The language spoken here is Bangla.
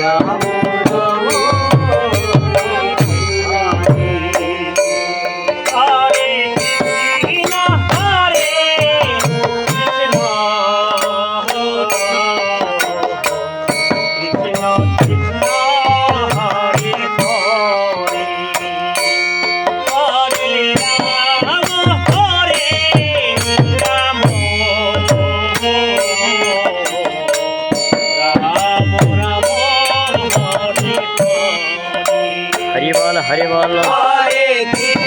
రామ হরে বল। হরে